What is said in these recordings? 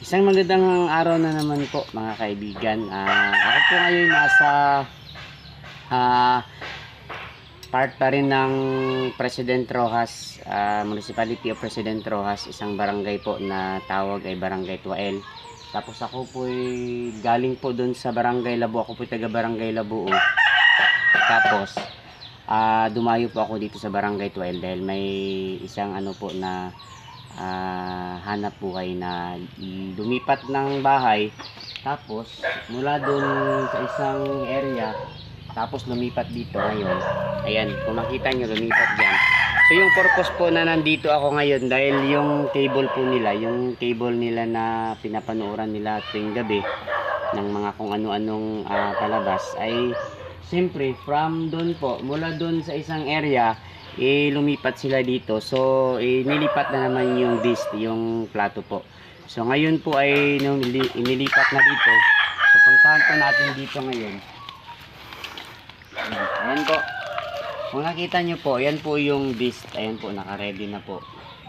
Isang magandang araw na naman po mga kaibigan. Ah, ako po ngayon nasa ah, part pa rin ng President Rojas, ah, Municipality of President Rojas, isang barangay po na tawag ay Barangay Tuael. Tapos ako po ay galing po doon sa Barangay Labo. Ako po taga Barangay Labo. Tapos ah, dumayo po ako dito sa Barangay Tuael dahil may isang ano po na ah, hanap buhay na lumipat ng bahay tapos mula doon sa isang area tapos lumipat dito ngayon. Ayan kung makita nyo lumipat dyan. So yung purpose po na nandito ako ngayon dahil yung table po nila yung table nila na pinapanuoran nila tuwing gabi ng mga kung ano-anong ah, palabas ay siyempre from doon po mula doon sa isang area eh lumipat sila dito. So, eh, nilipat na naman yung dish, yung plato po. So, ngayon po ay nung nili- inilipat na dito. So, puntahan po natin dito ngayon. Ayan, ayan po. Kung nakita nyo po, yan po yung dish. Ayan po, naka-ready na po.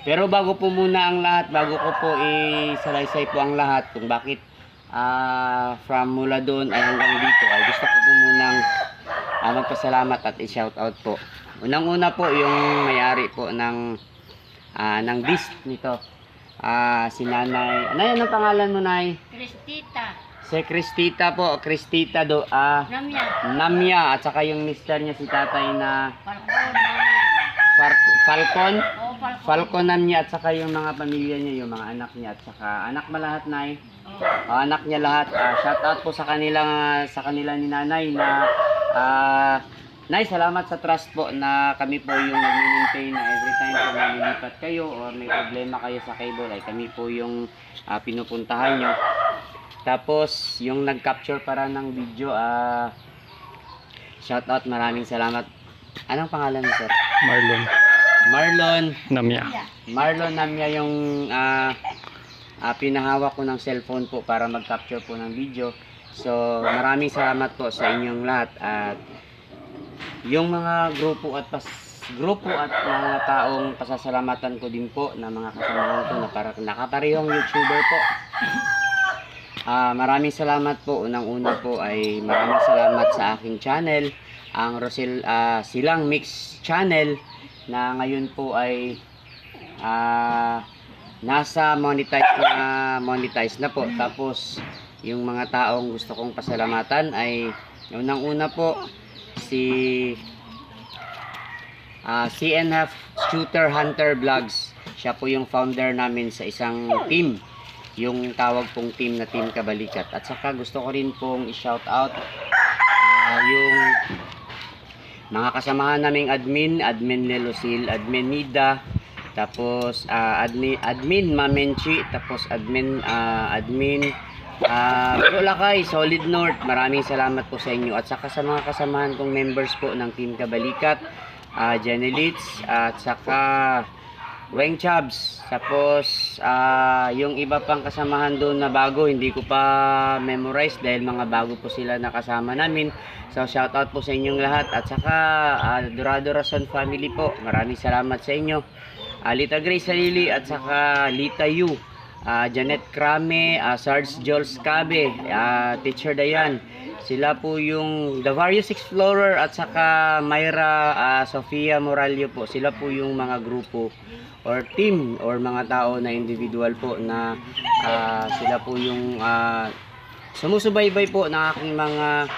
Pero bago po muna ang lahat, bago ko po isalaysay po ang lahat kung bakit ah, from mula doon ay hanggang dito ay gusto ko po munang ah, magpasalamat at i-shoutout po. Unang-una po yung may-ari po ng ah, ng disc nito. Ah, si Nanay. Ano yan ang pangalan mo, Nay? Cristita, Si Cristita po, Cristita do ah Namya, Namya at saka yung mister niya si tatay na Falcon, Falcon. Oo, Falcon. Falcon Namya at saka yung mga pamilya niya, yung mga anak niya at saka anak mo lahat, Nay. Oo. Ah, anak niya lahat. Ah, shout out po sa kanila sa kanila ni Nanay na ah Nay, salamat sa trust po na kami po yung nag-maintain na every time po na lilipat kayo or may problema kayo sa cable ay kami po yung ah, pinupuntahan nyo. Tapos, yung nag-capture para ng video, ah shout out, maraming salamat. Anong pangalan mo, sir? Marlon Marlon. Namya. Marlon Namya yung ah ah, pinahawak ko ng cellphone po para mag-capture po ng video. So, maraming salamat po sa inyong lahat at yung mga grupo at pas grupo at mga taong pasasalamatan ko din po na mga kasamahan ko na para nakaparehong YouTuber po. Ah, maraming salamat po. Unang-una po ay maraming salamat sa aking channel, ang Rosel ah, Silang Mix channel na ngayon po ay ah nasa monetize na monetize na po. Tapos yung mga taong gusto kong pasalamatan ay unang-una po si ah CNF Shooter Hunter Vlogs. Siya po yung founder namin sa isang team. Yung tawag pong team na Team Kabalikat. At saka gusto ko rin pong i-shout out ah, yung mga kasamahan naming admin, admin Lelosil, admin Nida, tapos ah, admin admin Mamenchi, tapos admin ah, admin ah Lakay, Solid North. Maraming salamat po sa inyo at saka sa mga kasamahan kong members po ng Team Kabalikat, ah Jenny Litz, at saka Weng Chubs. Tapos ah yung iba pang kasamahan doon na bago, hindi ko pa memorize dahil mga bago po sila nakasama namin. So shout out po sa inyong lahat at saka ah, Dorado Rason family po. Maraming salamat sa inyo. Ah, Lita Grace Salili at saka Lita Yu. Ah, Janet Krame, ah, Sarge Joel Cabe, ah, Teacher Dayan. Sila po yung The Various Explorer at saka Myra ah, Sofia Moralio po. Sila po yung mga grupo or team or mga tao na individual po na ah, sila po yung ah, sumusubaybay po ng aking mga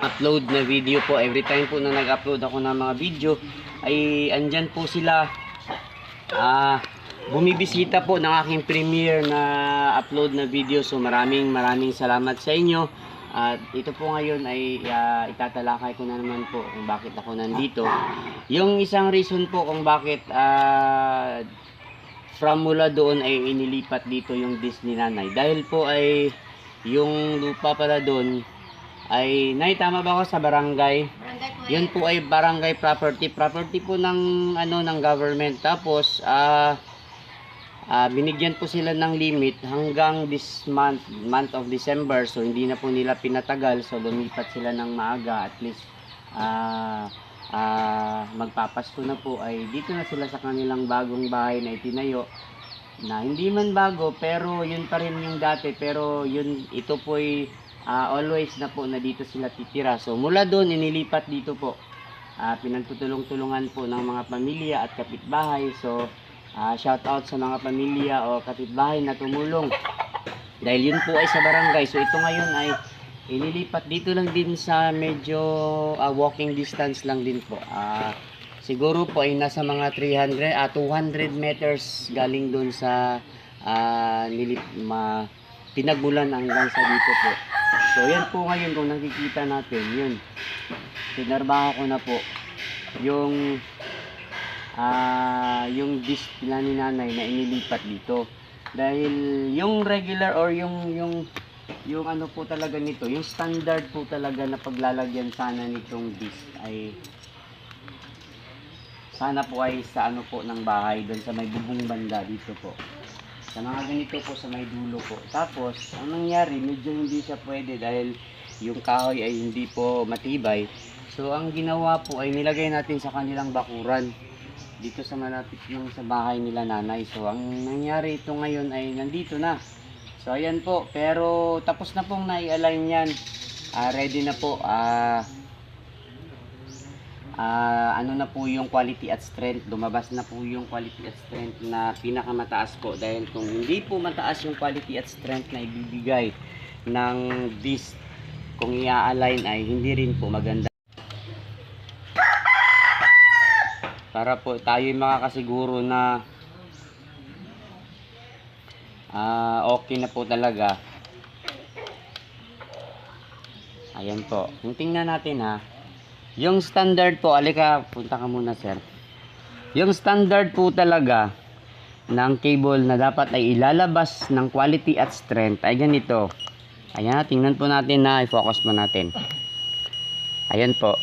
upload na video po every time po na nag-upload ako ng mga video ay andyan po sila ah bumibisita po ng aking premiere na upload na video. So maraming maraming salamat sa inyo. At ito po ngayon ay ah, itatalakay ko na naman po kung bakit ako nandito. Yung isang reason po kung bakit ah, from mula doon ay inilipat dito yung Disney nanay. Dahil po ay yung lupa pala doon ay nay tama ba ako sa barangay? Barangay po yun po ay barangay property. Property po ng ano ng government. Tapos ah ah, binigyan po sila ng limit hanggang this month month of December so hindi na po nila pinatagal so lumipat sila ng maaga at least ah ah, magpapasko na po ay dito na sila sa kanilang bagong bahay na itinayo na hindi man bago pero yun pa rin yung dati pero yun ito po ay always na po na dito sila titira. So mula doon inilipat dito po. Ah, pinagtutulong-tulungan po ng mga pamilya at kapitbahay. So ah, shout out sa mga pamilya o kapitbahay na tumulong. Dahil yun po ay sa barangay. So ito ngayon ay inilipat dito lang din sa medyo ah, walking distance lang din po. Ah, siguro po ay nasa mga 300 at 200 meters galing doon sa ah, nilip ma pinagmulan hanggang sa dito po. So yan po ngayon kung nakikita natin, yun. Pinarbaho ko na po yung ah yung disc nila ni nanay na inilipat dito. Dahil yung regular or yung yung yung ano po talaga nito, yung standard po talaga na paglalagyan sana nitong disc ay sana po ay sa ano po ng bahay doon sa may bubong banda dito po. Sa mga ganito po sa may dulo po. Tapos, ang nangyari, medyo hindi siya pwede dahil yung kahoy ay hindi po matibay. So, ang ginawa po ay nilagay natin sa kanilang bakuran dito sa malapit yung sa bahay nila nanay. So, ang nangyari ito ngayon ay nandito na. So, ayan po. Pero, tapos na pong nai-align yan. Ah, ready na po. Ah, ah, ano na po yung quality at strength. Lumabas na po yung quality at strength na pinakamataas po. Dahil kung hindi po mataas yung quality at strength na ibibigay ng disc kung i-align ay hindi rin po maganda. Para po tayo makakasiguro na ah okay na po talaga. Ayan po. Yung tingnan natin ha. Yung standard po, alika, punta ka muna sir. Yung standard po talaga ng cable na dapat ay ilalabas ng quality at strength ay ganito. Ayan, tingnan po natin na i-focus mo natin. Ayan po.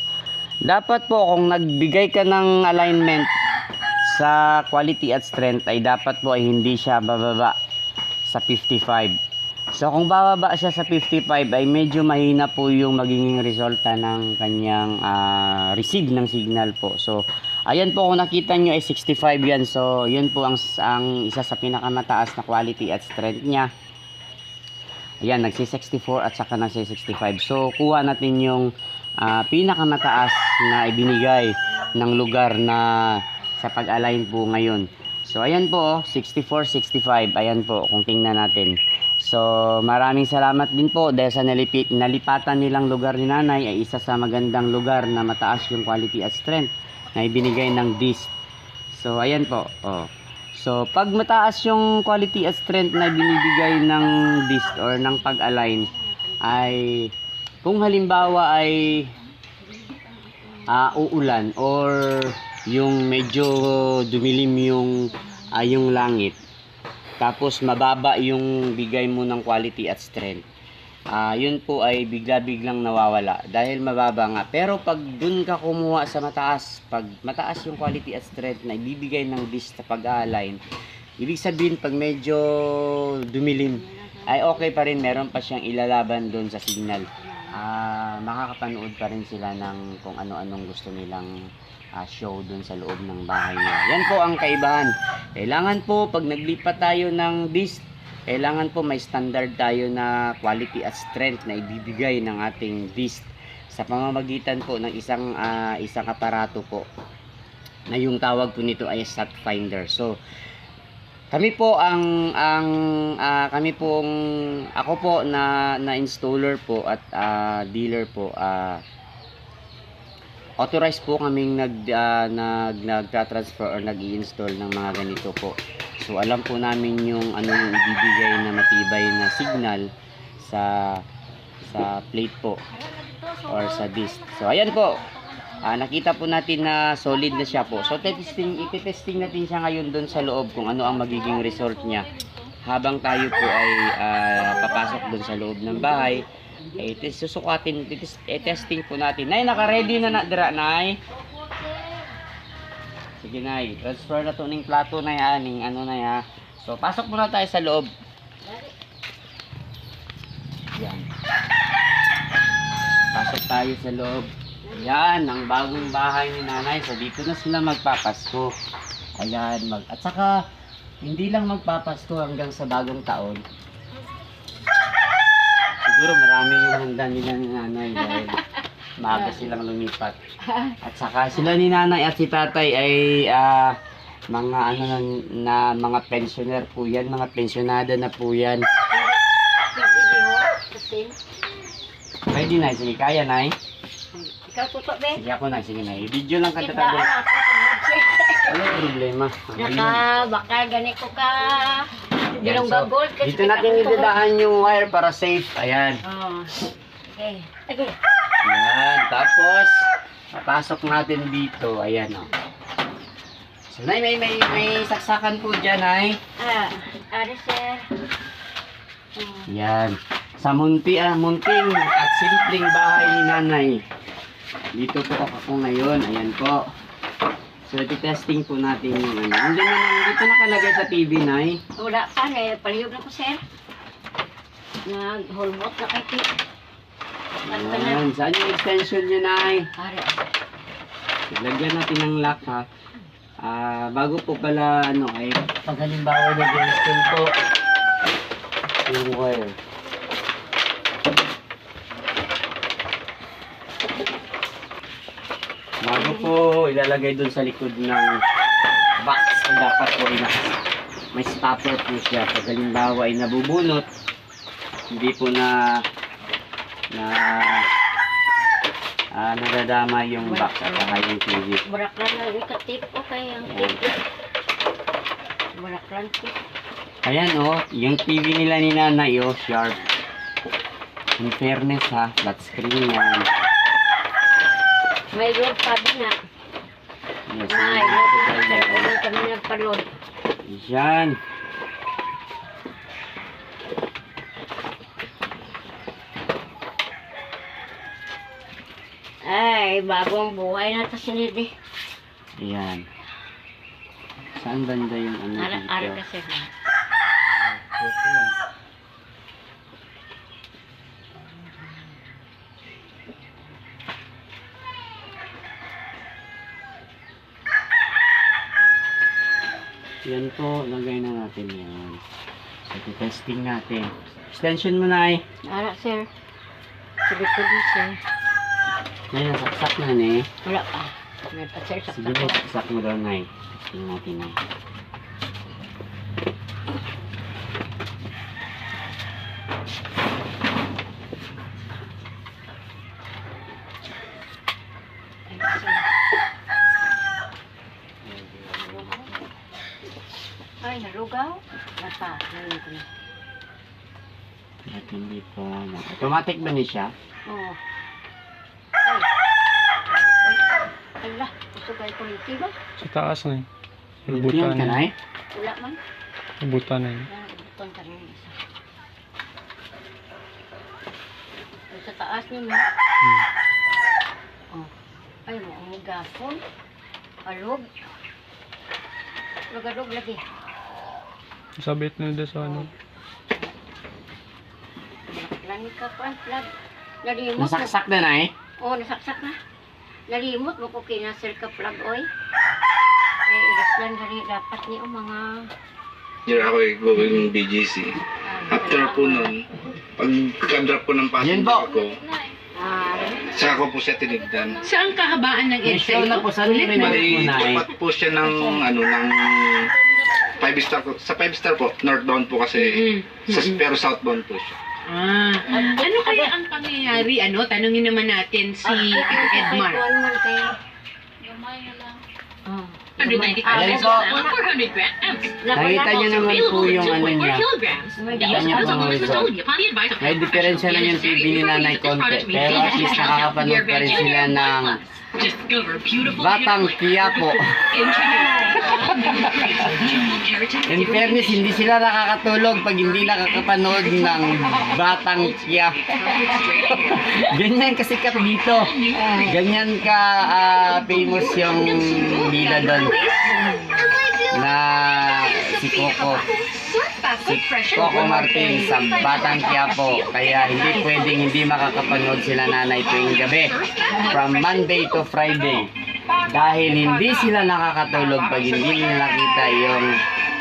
Dapat po kung nagbigay ka ng alignment sa quality at strength ay dapat po ay hindi siya bababa sa 55. So kung bababa siya sa 55 ay medyo mahina po yung magiging resulta ng kanyang ah, receive ng signal po. So ayan po kung nakita nyo ay 65 yan. So yun po ang, ang isa sa pinakamataas na quality at strength niya. Ayan, nagsi-64 at saka nagsi-65. So, kuha natin yung ah, pinakamataas na ibinigay ng lugar na sa pag-align po ngayon. So, ayan po, oh, 64, 65. Ayan po, kung tingnan natin. So, maraming salamat din po dahil sa nalipit, nalipatan nilang lugar ni nanay ay isa sa magandang lugar na mataas yung quality at strength na ibinigay ng disc. So, ayan po. Oh. So, pag mataas yung quality at strength na binibigay ng disc or ng pag-align ay kung halimbawa ay ah, uulan or yung medyo dumilim yung ah, yung langit tapos mababa yung bigay mo ng quality at strength ah yun po ay bigla-biglang nawawala dahil mababa nga. Pero pag dun ka kumuha sa mataas pag mataas yung quality at strength na ibibigay ng disc sa pag-align ibig sabihin pag medyo dumilim ay okay pa rin meron pa siyang ilalaban doon sa signal ah makakapanood pa rin sila ng kung ano-anong gusto nilang ah, show doon sa loob ng bahay nila. Yan po ang kaibahan. Kailangan po pag naglipat tayo ng disc, kailangan po may standard tayo na quality at strength na ibibigay ng ating disc sa pamamagitan po ng isang ah, isang aparato po na yung tawag po nito ay sat finder. So kami po ang ang ah, kami pong ako po na na installer po at ah, dealer po ah authorized po kaming nag ah, nag nagtra-transfer or nag-i-install ng mga ganito po. So alam po namin yung ano yung ibibigay na matibay na signal sa sa plate po or sa disc. So ayan po. Ah, nakita po natin na solid na siya po. So testing iti-testing natin siya ngayon doon sa loob kung ano ang magiging result niya. Habang tayo po ay ah, papasok doon sa loob ng bahay, eh, susukatin, testing po natin. Nay, naka-ready na na, dira, Nay. Sige, Nay. Transfer na to ng plato na yan, ng ano na ya. So, pasok muna tayo sa loob. Yan. Pasok tayo sa loob. Yan, ang bagong bahay ni nanay. So, dito na sila magpapasko. Ayan, mag... At saka, hindi lang magpapasko hanggang sa bagong taon. Siguro marami yung handa nila ni nanay dahil maaga silang lumipat. At saka sila ni nanay at si tatay ay ah, mga ano na, na mga pensioner po yan, mga pensionada na po yan. Pwede na, sige kaya nay. Ikaw tuto, be. Sige ako na, sige na. I-video lang Kita tabi. ako Ano problema? Naka, baka gani ko ka. Yan, Bilong so, kasi Dito natin idadaan yung wire para safe. Ayan. Oh. Okay. Okay. Ayan. Tapos, papasok natin dito. Ayan o. So, nay, may, may, may saksakan po dyan, ay. Ah, ari sir. Hmm. Ayan. Sa munti, ah, munting at simpleng bahay ni nanay. Dito po ako ngayon. Ayan po. So, testing po natin yung ano. Hindi naman, dito nakalagay sa TV, nay. Wala pa, eh. Palihog na ko, sir. Nag-holmot na kay Tito. Na. Ayan. Saan yung extension niya, nay? Ari. Lagyan natin ng lock ha. Ah, bago po pala ano ay pag halimbawa nag-install po yung wire. Po ilalagay dun sa likod ng box, dapat po ina may stopper po siya. Pag halimbawa ay nabubunot, hindi po na na ah, nadadama yung box at saka yung TV. Baraklan na ikatip ko kay ang tip. Baraklan tip. Ayan oh, yung TV nila ni nanay oh, sharp. In fairness ha, flat screen yan. May road pa din na. Yes, Ay, yan. din. Kami nagpa-load. Yan. Ay, bagong buhay na to sinidi. Ayan. Saan banda yung ano Ara, dito? ara kasi yan. Po, lagay na natin yan. So, testing natin. Extension mo na eh. Ara, sir. Sabi ko din, sir. Ngayon, saksak na eh. Wala pa. May pa, sir, sa Sige saksak mo daw na eh. Testing natin na Ay, nalugaw. Napa, nalun ko na. At hindi po. ano. Automatic ba niya siya? Oo. Ay. Ay, ala. Gusto kayo kumiti ba? Sa taas na eh. Yan Ibutan ka na na. eh. Wala man. Ibutan na eh. Button ka rin isa. Ay, Sa taas niyo mo. Hmm. Oh. Ay, mo ang gapon. Alog. Lugarog lagi. Sabit na doon sa ano. Langit ka pa, plug. Nalimot mo. Nasaksak na na eh. Oo, nasaksak na. Nalimot mo ko kinasir ka plug, oy. Ay, ilaslan na rin dapat niyo mga... Diyan ako eh, going BGC. ah, After po nun, pagka-drop po ng passenger po. ko, Ah, saka ko po siya tinigdan. Saan kahabaan ng May show na po sa Ulit rin na. Bali, eh. tapat po siya ng, ano, ng 5 star po. Sa 5 star po, northbound po kasi, Mm. sa, pero southbound po siya. Ah, ano kaya ang pangyayari? Ano, tanungin naman natin si Edmar. Oh. 195 Ayan pesos po. lang, 400 grams. Nakita niyo naman po yung ano niya. Nakita niyo po of ang result. of May diferensya lang yung TV ni Nanay konti. Pero at least nakakapanood pa rin sila ng Batang Quiapo. In fairness, hindi sila nakakatulog pag hindi nakakapanood ng Batang Quiapo. Ganyan kasikat dito. Ganyan ka ah, famous yung bida doon. Na si Coco. Si Coco Martin sa Batang Quiapo. Kaya hindi pwedeng hindi makakapanood sila nanay tuwing gabi. From Monday to Friday. Dahil hindi sila nakakatulog pag hindi nila nakita yung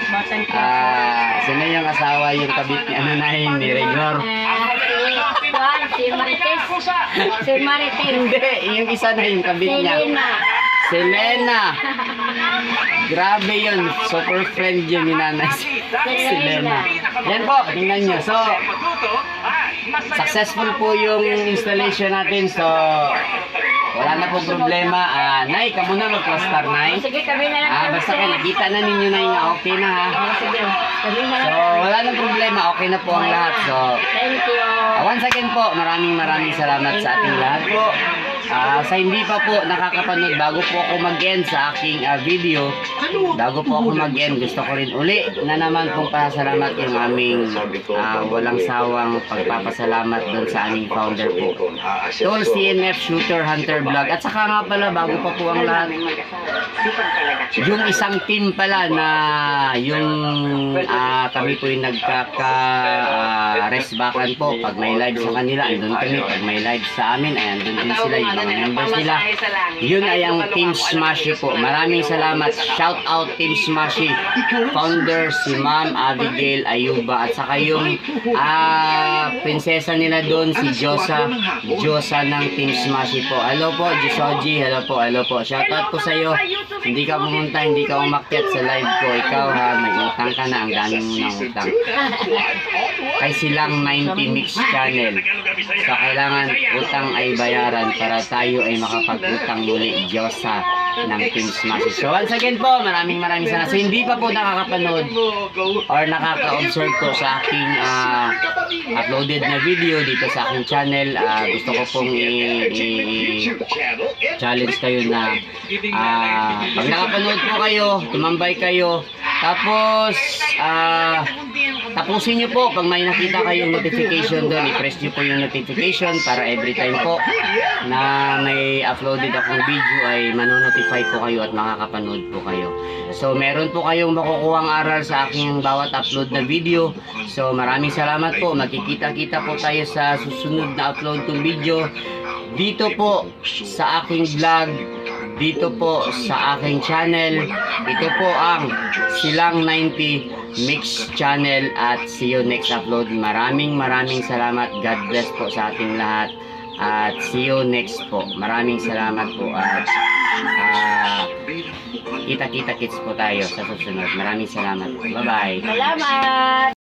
Batang Ah, sino yung asawa yung kabit ni ano na yun, ni Rigor? si Juan, si Marites. Si Marites. Hindi, yung isa na yung kabit niya. Lina. Selena! Grabe yun. Super friend yun ni nanay. Si Selena. Yan po, tingnan nyo. So, successful po yung installation natin. So, wala na po problema. Ah, Nay, ka muna mag-plaster, Nay. Sige, kami na lang. Ah, basta kayo, nakita na ninyo na yung okay na ha. Oh, sige. Kami na So, lang. wala nang problema. Okay na po ang lahat. So, Thank you. Ah, once again po, maraming maraming salamat sa ating lahat po. Ah, sa hindi pa po nakakapanood, bago po ako mag-end sa aking ah, video, bago po ako mag-end, gusto ko rin uli na naman pong pasalamat yung aming ah, walang sawang pagpapasalamat doon sa aming founder po. Tol CNF Shooter Hunter Vlog. At saka nga pala, bago pa po ang lahat, yung isang team pala na yung ah, kami po yung nagkaka ah, rest po pag may live sa kanila andun kami pag may live sa amin ay andun din sila yung mga members nila. yun ay ang Team Smashy po. maraming salamat. Shout out Team Smashy. Founder si Ma'am Abigail Ayuba at saka yung ah, prinsesa nila doon si Josa Josa ng Team Smashy po. Hello po Josoji. Hello po hello po. Shout out po sa iyo hindi ka pumunta, hindi ka umakyat sa live ko. Ikaw ha, may utang ka na, ang dami mo ng utang. Kay silang 90 Mix Channel. So, kailangan utang ay bayaran para tayo ay makapag-utang muli Diyos ha ng Team Smash. So, once again po, maraming maraming sana. So, hindi pa po nakakapanood or nakaka-observe po sa aking ah, uploaded na video dito sa aking channel. Ah, gusto ko pong i- i- challenge kayo na ah, pag nakapanood po kayo, tumambay kayo, tapos ah, tapusin nyo po pag may nakita kayong notification doon, i-press nyo po yung notification para every time po na may uploaded akong video ay manonotify po kayo at makakapanood po kayo. So meron po kayong makukuhang aral sa aking bawat upload na video. So maraming salamat po. Magkikita-kita po tayo sa susunod na upload kong video dito po sa aking vlog dito po sa aking channel ito po ang Silang 90 Mix Channel at see you next upload maraming maraming salamat God bless po sa ating lahat at see you next po. Maraming salamat po at ah, kita kita kits po tayo sa susunod. Maraming salamat. Bye bye Salamat.